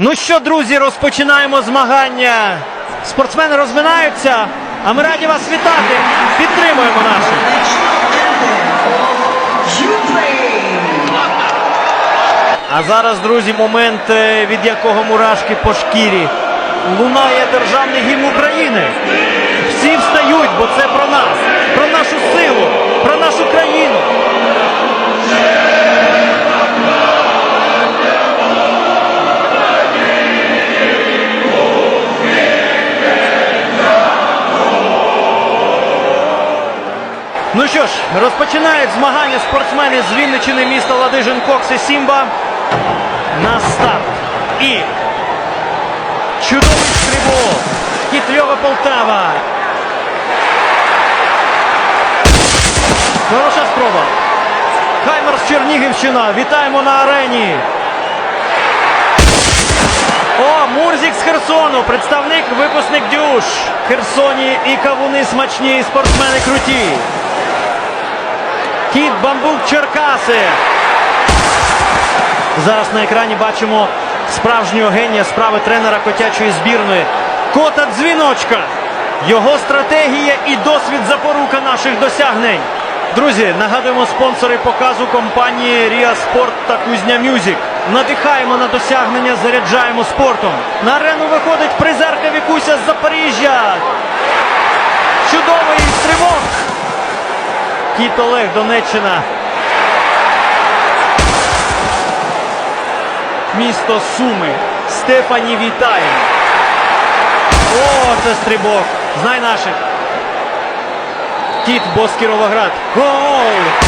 Ну що, друзі, розпочинаємо змагання. Спортсмени розминаються, а ми раді вас вітати. Підтримуємо наших. А зараз, друзі, момент, е, від якого мурашки по шкірі. Лунає державний гімн України. Всі встають, бо це Ну що ж, розпочинають змагання спортсмени з Вінничини міста Ладижин Кокс і Сімба. На старт. І чудовий стрибок. Кітльова Полтава. Хороша спроба. Хаймерс Чернігівщина. Вітаємо на арені. О, Мурзік з Херсону. Представник, випускник Дюш. Херсоні і кавуни смачні, і спортсмени круті. Кіт Бамбук Черкаси. Зараз на екрані бачимо справжнього генія справи тренера котячої збірної. Кота Дзвіночка. Його стратегія і досвід запорука наших досягнень. Друзі, нагадуємо спонсори показу компанії Ріа Спорт та Кузня Мюзік. Надихаємо на досягнення, заряджаємо спортом. На арену виходить призерка Вікуся з Запоріжжя. Кіт Олег, Донеччина. Місто Суми. Степані вітає. О, це стрибок. Знай наших. Кіт Боскіровоград. Гол!